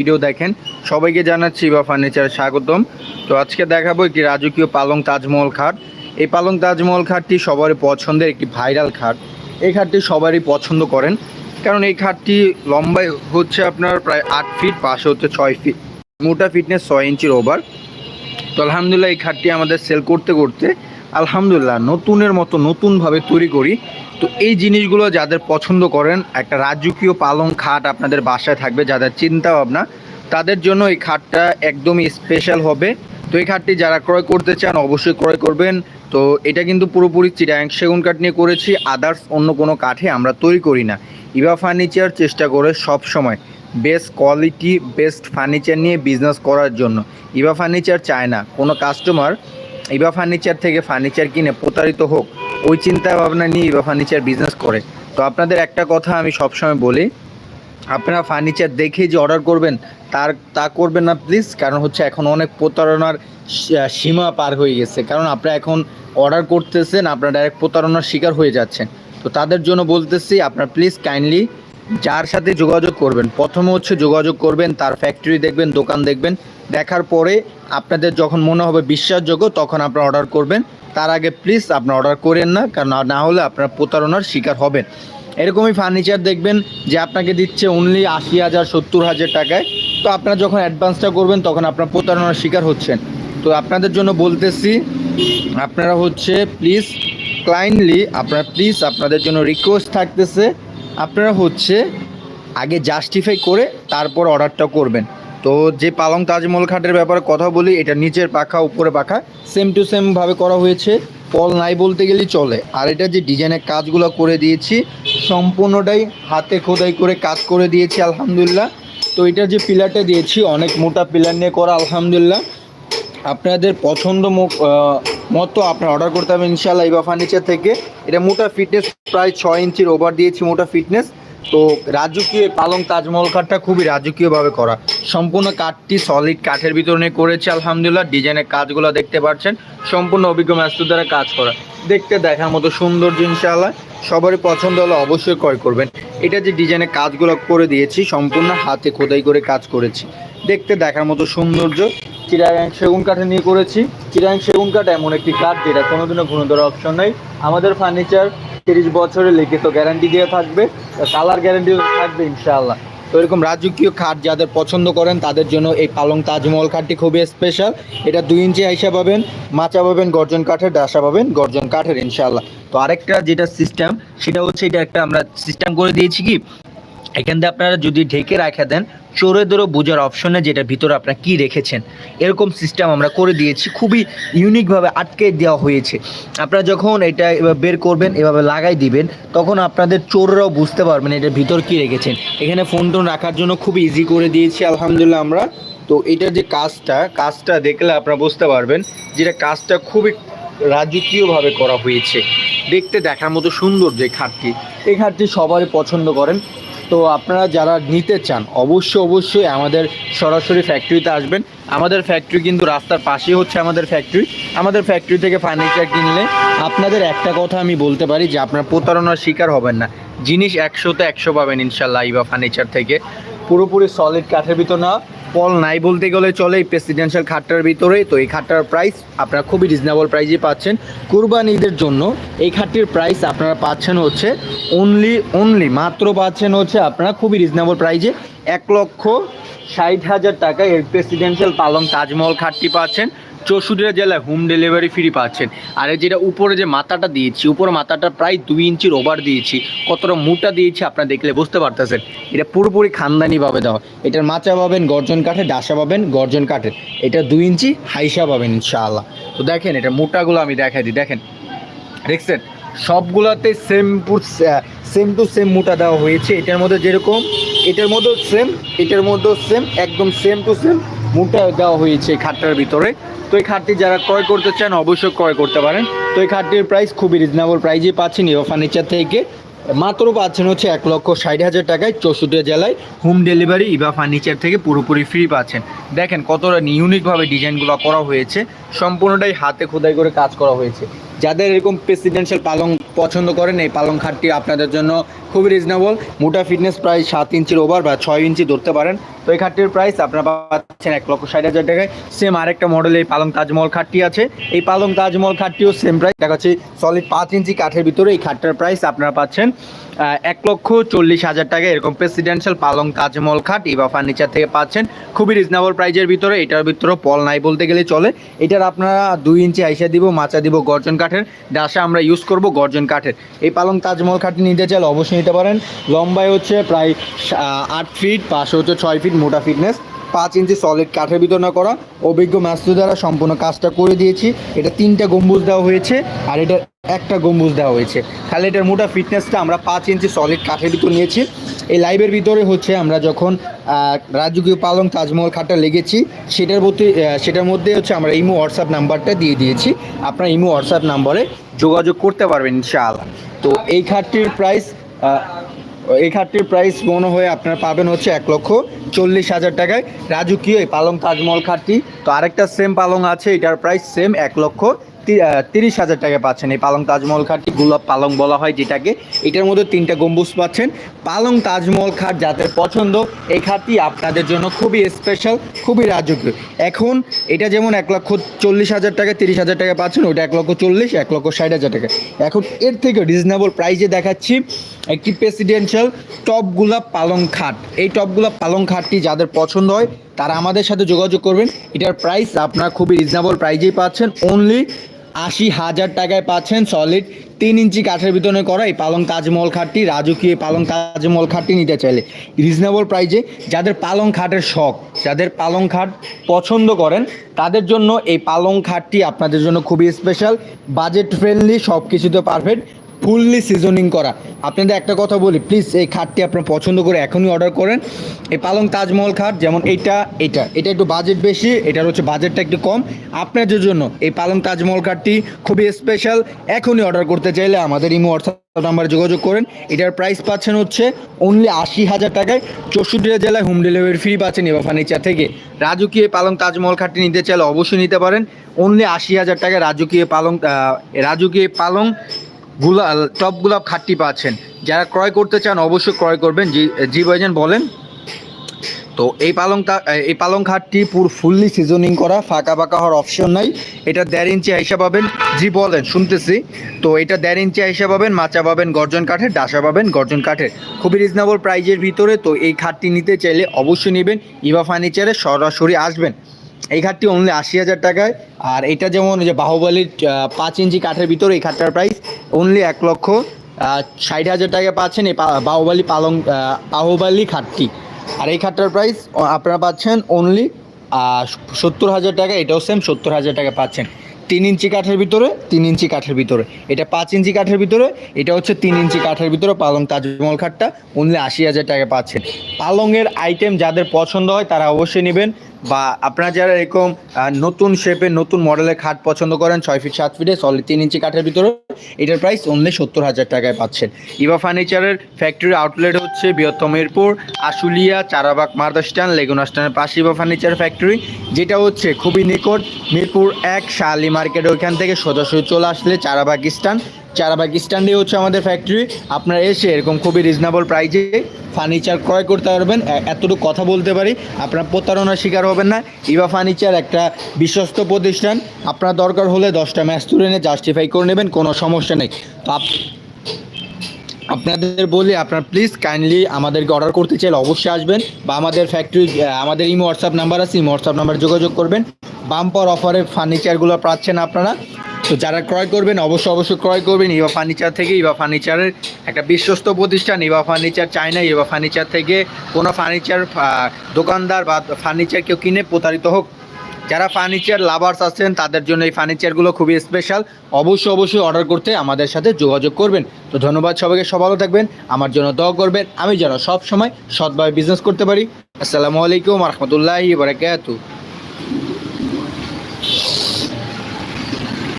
Video দেখেন। সবাইকে জানাচ্ছি বা ফার্নিচার স্বাগতম। তো আজকে দেখাবো একটি রাজকীয় পালং তাজমহল খাট। এই পালং তাজমহল খাটটি সবারই পছন্দের একটি ভাইরাল খাট। এই খাটটি সবারই পছন্দ করেন। কারণ এই খাটটি লম্বায় হচ্ছে আপনার প্রায় আট ফিট, পাশে হচ্ছে ছয় ফিট। মোটা ফিটনেস ছয় ইঞ্চির ওভার তো আলহামদুলিল্লাহ এই খাটটি আমাদের সেল করতে করতে আলহামদুলিল্লাহ, নতুনের মতো নতুনভাবে তৈরি করি। তো এই জিনিসগুলো যাদের পছন্দ করেন, একটা রাজকীয় পালং খাট আপনাদের বাসায় থাকবে, যাদের চিন্তা ভাবনা তাদের জন্য এই খাটটা একদমই স্পেশাল হবে। তো এই খাটটি যারা ক্রয় করতে চান, অবশ্যই ক্রয় করবেন। তো এটা কিন্তু পুরোপুরি চিরাং সেগুন কাঠ নিয়ে করেছি আদার্স অন্য কোনো কাঠে আমরা তৈরি করি না। ইভা ফার্নিচার চেষ্টা করে সব সময় বেস্ট কোয়ালিটি বেস্ট ফার্নিচার নিয়ে বিজনেস করার জন্য। ইভা ফার্নিচার চায় না, কোনো কাস্টমার ইভা ফার্নিচার থেকে ফার্নিচার কিনে প্রতারিত হোক, ওই চিন্তা ভাবনা নিয়ে ইবা ফার্নিচার বিজনেস করে। তো আপনাদের একটা কথা আমি সবসময় বলি, আপনারা ফার্নিচার দেখে যে অর্ডার করবেন, তার, তা করবেন না প্লিজ কারণ হচ্ছে এখন অনেক প্রতারণার সীমা পার হয়ে গেছে। কারণ আপনারা এখন অর্ডার করতেছেন, আপনারা ডাইরেক্ট প্রতারণার শিকার হয়ে যাচ্ছেন। তো তাদের জন্য বলতেছি, আপনারা প্লিজ কাইন্ডলি যার সাথে যোগাযোগ করবেন। প্রথমে হচ্ছে যোগাযোগ করবেন, তার ফ্যাক্টরি দেখবেন, দোকান দেখবেন। দেখার পরে আপনাদের যখন মনে হবে বিশ্বাসযোগ্য, তখন আপনারা অর্ডার করবেন। তার আগে প্লিজ আপনারা অর্ডার করেন না, কারণ না হলে আপনারা প্রতারণার শিকার হবেন। এরকমই ফার্নিচার দেখবেন, যে আপনাকে দিচ্ছে অনলি আশি হাজার, সত্তর হাজার টাকায়। তো আপনারা যখন অ্যাডভান্সটা করবেন, তখন আপনারা প্রতারণার শিকার হচ্ছেন। তো আপনাদের জন্য বলতেছি, আপনারা হচ্ছে প্লিজ ক্লাইন্টলি আপনারা প্লিজ আপনাদের জন্য রিকোয়েস্ট থাকতেছে। আপনারা হচ্ছে আগে জাস্টিফাই করে তারপর অর্ডারটা করবেন। তো যে পালং তাজমহল খাটের ব্যাপারে কথা বলি, এটা নিচের পাখা উপরে পাখা সেম টু সেমভাবে করা হয়েছে। পল নাই বলতে গেলেই চলে। আর এটা যে ডিজাইনের কাজগুলো করে দিয়েছি, সম্পূর্ণটাই হাতে খোদাই করে কাজ করে দিয়েছি, আলহামদুলিল্লাহ। তো এটা যে পিলারটা দিয়েছি, অনেক মোটা পিলার নিয়ে করা, আলহামদুলিল্লাহ। আপনাদের পছন্দ মতো আপনার অর্ডার করতে হবে ইনশাল্লাহ ইবা ফার্নিচার থেকে। এটা মোটা ফিটনেস প্রায় ছয় ইঞ্চির ওভার দিয়েছি মোটা ফিটনেস তো রাজকীয় পালং তাজমহল কাঠটা খুবই রাজকীয়ভাবে করা। সম্পূর্ণ কাঠটি সলিড কাঠের ভিতরে করেছে, আলহামদুলিল্লাহ। ডিজাইনের কাজগুলো দেখতে পাচ্ছেন। সম্পূর্ণ অভিজ্ঞ মাস্তুর দ্বারা কাজ করা। দেখতে দেখার মতো সৌন্দর্য ইনশাআল্লাহ। সবারই পছন্দ হলে অবশ্যই ক্রয় করবেন। এটা যে ডিজাইনের কাজগুলো করে দিয়েছি, সম্পূর্ণ হাতে খোদাই করে কাজ করেছি। দেখতে, দেখার মতো সৌন্দর্য চিরাং সেগুন কাঠে নিয়ে করেছি। চিরাং সেগুন কাঠ এমন একটি কাঠ যেটা কোনোদিনও ঘুরে ধরার অপশন নেই। আমাদের ফার্নিচার তিরিশ বছরের লিখিত গ্যারান্টি দিয়ে থাকবে। কালার গ্যারান্টি থাকবে, ইনশাআল্লাহ। তো এরকম রাজকীয় খাট যাদের পছন্দ করেন, তাদের জন্য এই পালং তাজমহল খাটটি খুবই স্পেশাল এটা দুই ইঞ্চি আইসা পাবেন, মাচা পাবেন, গর্জন কাঠের, ডাসা পাবেন, গর্জন কাঠের ইনশাল্লাহ তো আরেকটা যেটা সিস্টেম সেটা হচ্ছে এটা একটা আমরা সিস্টেম করে দিয়েছি কি? এখান থেকে আপনারা যদি ঢেকে রাখা দেন চোরে ধরো বোঝার অপশনে যেটা ভিতরে আপনারা কি রেখেছেন। এরকম সিস্টেম আমরা করে দিয়েছি, খুবই ইউনিকভাবে আটকে দেওয়া হয়েছে। আপনারা যখন এটা বের করবেন, এভাবে লাগাই দিবেন, তখন আপনাদের চোররাও বুঝতে পারবেন এটার ভিতর কি রেখেছেন। এখানে ফোন টোন রাখার জন্য খুব ইজি করে দিয়েছি, আলহামদুলিল্লাহ আমরা। তো এটার যে কাজটা কাজটা দেখলে আপনারা বুঝতে পারবেন যেটা কাজটা খুবই রাজকীয়ভাবে করা হয়েছে। দেখতে দেখার মতো সুন্দর যে খাটটি, এই খাটটি সবারই পছন্দ করেন। তো আপনারা যারা নিতে চান, অবশ্যই অবশ্যই আমাদের সরাসরি ফ্যাক্টরিতে আসবেন। আমাদের ফ্যাক্টরি কিন্তু রাস্তার পাশেই হচ্ছে আমাদের ফ্যাক্টরি আমাদের ফ্যাক্টরি থেকে ফার্নিচার কিনলে আপনাদের একটা কথা আমি বলতে পারি যে আপনার প্রতারণার শিকার হবেন না। জিনিস একশোতে একশো পাবেন ইনশাল্লাহ ইবা ফার্নিচার থেকে। পুরোপুরি সলিড কাঠের ভিতর না। পল নাই বলতে গেলে চলে এই প্রেসিডেন্সিয়াল খাটটার ভিতরে। তো এই খাটটার প্রাইস আপনারা খুবই রিজনেবল প্রাইসে পাচ্ছেন। কুরবানিদের জন্য এই খাটটির প্রাইস আপনারা পাচ্ছেন হচ্ছে অনলি অনলি মাত্র পাচ্ছেন হচ্ছে আপনারা খুবই রিজনেবল প্রাইজে এক লক্ষ ষাট হাজার টাকা এর প্রেসিডেন্সিয়াল পালং তাজমহল খাটটি পাচ্ছেন। চৌষট্টিটা জেলায় হোম ডেলিভারি ফ্রি পাচ্ছেন। আর যেটা উপরে যে মাথাটা দিয়েছি, উপরে মাথাটা প্রায় দুই ইঞ্চির ওভার দিয়েছি, কতটা মোটা দিয়েছি আপনারা দেখলে বুঝতে পারতেছেন। এটা পুরোপুরি খানদানিভাবে দেওয়া। এটার মাচা পাবেন, গর্জন কাঠে ডাসা পাবেন, গর্জন কাঠের। এটা দুই ইঞ্চি, হাইসা পাবেন ইনশাআল্লাহ। তো দেখেন, এটা মোটাগুলো আমি দেখাই দিই। দেখেন, দেখছেন? সবগুলোতে সেম সেম টু সেম মোটা দেওয়া হয়েছে। এটার মধ্যে যেরকম, এটার মধ্যেও সেম এটার মধ্যেও সেম একদম সেম টু সেম মোটা দেওয়া হয়েছে খাটটার ভিতরে। তো এই খাটটি যারা ক্রয় করতে চান, অবশ্যই ক্রয় করতে পারেন। তো এই খাটটির প্রাইস খুবই রিজনেবল প্রাইজে পাচ্ছেন ইও ফার্নিচার থেকে। মাত্র পাচ্ছেন হচ্ছে এক লক্ষ ষাট হাজার টাকায় চৌষট্টি জেলায় হোম ডেলিভারি ইভা ফার্নিচার থেকে পুরোপুরি ফ্রি পাচ্ছেন। দেখেন কতটা ইউনিকভাবে ডিজাইনগুলো করা হয়েছে। সম্পূর্ণটাই হাতে খোদাই করে কাজ করা হয়েছে। যাদের এরকম প্রেসিডেন্সিয়াল পালং পছন্দ করেন, এই পালং খাটটি আপনাদের জন্য খুবই রিজনেবল মোটা ফিটনেস প্রায় সাত ইঞ্চির ওভার বা ছয় ইঞ্চি ধরতে পারেন। তো এই খাটটির প্রাইস আপনারা পাচ্ছেন এক লক্ষ ষাট হাজার টাকায়। সেম আরেকটা মডেল এই পালং তাজমহল খাটটি আছে। এই পালং তাজমহল খাটটিও সেম প্রাইস দেখা যাচ্ছে সলিড পাঁচ ইঞ্চি কাঠের ভিতরে এই খাটটার প্রাইস আপনারা পাচ্ছেন এক লক্ষ চল্লিশ হাজার টাকা এরকম প্রেসিডেন্সিয়াল পালং তাজমহল খাট ইবা ফার্নিচার থেকে পাচ্ছেন। খুবই রিজনেবল প্রাইজের ভিতরে, এটার ভিতরে পল নাই বলতে গেলে চলে। এটার আপনারা দুই ইঞ্চি আইসা দিব, মাচা দিব গর্জন কাঠের ডাসা আমরা ইউজ করব গর্জন কাঠের। এই পালং তাজমহল খাটটি নিতে চাইলে অবশ্যই নিতে পারেন। লম্বায় হচ্ছে প্রায় আট ফিট পাশে হচ্ছে ছয় ফিট মোটা ফিটনেস পাঁচ ইঞ্চি সলিড কাঠের বিতরণ করা। অভিজ্ঞ মাস্টার দ্বারা সম্পূর্ণ কাজটা করে দিয়েছি। এটা তিনটা গম্বুজ দেওয়া হয়েছে আর এটা একটা গম্বুজ দেওয়া হয়েছে। তাহলে এটার মোটা ফিটনেসটা আমরা পাঁচ ইঞ্চি সলিড কাঠের ভিতর নিয়েছি। এই লাইভের ভিতরে হচ্ছে আমরা যখন রাজকীয় পালং তাজমহল খাটটা লেগেছি, সেটার প্রতি সেটার মধ্যে হচ্ছে আমরা ইমো হোয়াটসঅ্যাপ নাম্বারটা দিয়ে দিয়েছি। আপনার ইমো হোয়াটসঅ্যাপ নাম্বারে যোগাযোগ করতে পারবেন, ইনশাআল্লাহ। তো এই খাটটির প্রাইস এই খাটটির প্রাইস মনে হয় আপনারা পাবেন হচ্ছে এক লক্ষ চল্লিশ হাজার টাকায়। রাজকীয় এই পালং তাজমহল খাটটি, তো আরেকটা সেম পালং আছে, এটার প্রাইস সেম এক লক্ষ তিরিশ হাজার টাকা পাচ্ছেন এই পালং তাজমহল খাটটি, গোলাপ পালং বলা হয় যেটাকে। এটার মধ্যে তিনটা গম্বুজ পাচ্ছেন। পালং তাজমহল খাট যাদের পছন্দ, এই খাটটি আপনাদের জন্য খুবই স্পেশাল খুবই রাজকীয়। এখন এটা যেমন এক লক্ষ চল্লিশ হাজার টাকা, তিরিশ হাজার টাকা পাচ্ছেন ওটা এক লক্ষ চল্লিশ, এক লক্ষ ষাট হাজার টাকা। এখন এর থেকে রিজনেবল প্রাইজে দেখাচ্ছি একটি প্রেসিডেন্সিয়াল টপ গোলাপ পালং খাট। এই টপ গোলাপ পালং খাটটি যাদের পছন্দ হয়, তারা আমাদের সাথে যোগাযোগ করবেন। এটার প্রাইস আপনারা খুবই রিজনেবল প্রাইজেই পাচ্ছেন। অনলি আশি হাজার টাকায় পাচ্ছেন সলিড তিন ইঞ্চি কাঠের ভিতরে করা এই পালং তাজমহল খাটটি রাজকীয় পালং তাজমহল খাটটি নিতে চাইলে। রিজনেবল প্রাইজে যাদের পালং খাটের শখ, যাদের পালং খাট পছন্দ করেন, তাদের জন্য এই পালং খাটটি আপনাদের জন্য খুবই স্পেশাল বাজেট ফ্রেন্ডলি সব কিছুতে পারফেক্ট ফুললি সিজনিং করা। আপনাদের একটা কথা বলি প্লিজ এই খাটটি আপনার পছন্দ করে এখনই অর্ডার করেন। এই পালং তাজমহল খাট, যেমন এইটা, এটা এটা একটু বাজেট বেশি, এটার হচ্ছে বাজেটটা একটু কম। আপনাদের জন্য এই পালং তাজমহল খাটটি খুবই স্পেশাল এখনই অর্ডার করতে চাইলে আমাদের ইমো হোয়াটসঅ্যাপ নাম্বারে যোগাযোগ করেন। এটার প্রাইস পাচ্ছেন হচ্ছে অনলি আশি হাজার টাকায়। চৌষট্টিটা জেলায় হোম ডেলিভারি ফ্রি পাচ্ছেন এবার ফার্নিচার থেকে। রাজকীয় পালং তাজমহল খাটটি নিতে চাইলে অবশ্যই নিতে পারেন। অনলি আশি হাজার টাকায় রাজকীয় পালং রাজকীয় পালং গুলা টপ খাটটি পাচ্ছেন। যারা ক্রয় করতে চান, অবশ্যই ক্রয় করবেন। জি জি ভাইজান, বলেন। তো এই পালংকা এই পালং খাটটি পুরো ফুললি সিজনিং করা, ফাঁকা ফাঁকা হওয়ার অপশন নাই। এটা দেড় ইঞ্চি আইসা পাবেন। জি, বলেন, শুনতেছি। তো এটা দেড় ইঞ্চি আইসা পাবেন, মাচা পাবেন গর্জন কাঠের, ডাসা পাবেন গর্জন কাঠের। খুবই রিজনেবল প্রাইজের ভিতরে, তো এই খাটটি নিতে চাইলে অবশ্যই নেবেন। ইভা ফার্নিচারে সরাসরি আসবেন। এই খাটটি অনলি আশি হাজার টাকায়। আর এটা যেমন যে বাহুবলীর পাঁচ ইঞ্চি কাঠের ভিতরে এই খাটটার প্রাইস অনলি এক লক্ষ ষাট হাজার টাকা পাচ্ছেন এই বাহুবলী পালং বাহুবলী খাটটি। আর এই খাটটার প্রাইস আপনারা পাচ্ছেন অনলি সত্তর হাজার টাকা, এটাও সেম সত্তর হাজার টাকা পাচ্ছেন। তিন ইঞ্চি কাঠের ভিতরে, তিন ইঞ্চি কাঠের ভিতরে। এটা পাঁচ ইঞ্চি কাঠের ভিতরে, এটা হচ্ছে তিন ইঞ্চি কাঠের ভিতরে পালং তাজমহল খাটটা অনলি আশি হাজার টাকা পাচ্ছেন। পালংয়ের আইটেম যাদের পছন্দ হয়, তারা অবশ্যই নেবেন। বা আপনারা যারা এরকম নতুন শেপে নতুন মডেলের খাট পছন্দ করেন, ছয় ফিট সাত ফিটে সলিড তিন ইঞ্চি কাঠের ভিতরে, এটার প্রাইস অনলি সত্তর হাজার টাকায় পাচ্ছেন। ইভা ফার্নিচারের ফ্যাক্টরি আউটলেট হচ্ছে বৃহত্তম মিরপুর আশুলিয়া, চারাবাগ মার্দাস্টান লেগুনাস্টানের পাশে ইভা ফার্নিচার ফ্যাক্টরি যেটা হচ্ছে খুবই নিকট, মিরপুর এক, শালি মার্কেট, ওইখান থেকে সোজাসুজি চলে আসলে চারাবাগ স্ট্যান্ড। চারাবাগ স্ট্যান্ডে হচ্ছে আমাদের ফ্যাক্টরি আপনারা এসে এরকম খুবই রিজনেবল প্রাইজে ফার্নিচার ক্রয় করতে পারবেন। এতটুকু কথা বলতে পারি, আপনার প্রতারণার শিকার হবেন না। ইভা ফার্নিচার একটা বিশ্বস্ত প্রতিষ্ঠান। আপনার দরকার হলে দশটা ম্যাচ তুলে এনে জাস্টিফাই করে নেবেন, কোনো সমস্যা নেই। তো আপ- আপনাদের বলি, আপনার প্লিজ কাইন্ডলি আমাদেরকে অর্ডার করতে চাইলে অবশ্যই আসবেন বা আমাদের ফ্যাক্টরি আমাদের ইমো হোয়াটসঅ্যাপ নাম্বার আছে, ইমো হোয়াটসঅ্যাপ নাম্বার যোগাযোগ করবেন। বাম্পার অফারে ফার্নিচারগুলো পাচ্ছেন আপনারা। তো যারা ক্রয় করবেন, অবশ্যই অবশ্যই ক্রয় করবেন। ইভা ফার্নিচার থেকে, ইভা ফার্নিচারের একটা বিশ্বস্ত প্রতিষ্ঠান। ইভা ফার্নিচার চায় না ইভা ফার্নিচার থেকে কোনো ফার্নিচার দোকানদার বা ফার্নিচার কেউ কিনে প্রতারিত হোক। যারা ফার্নিচার লাভার্স আছেন, তাদের জন্য এই ফার্নিচারগুলো খুবই স্পেশাল অবশ্যই অবশ্যই অর্ডার করতে আমাদের সাথে যোগাযোগ করবেন। তো ধন্যবাদ সবাইকে সব ভালো থাকবেন। আমার জন্য দোয়া করবেন। আমি যেন সব সময় সৎভাবে বিজনেস করতে পারি। আসসালামু আলাইকুম রহমতুল্লাহি বারাকাতু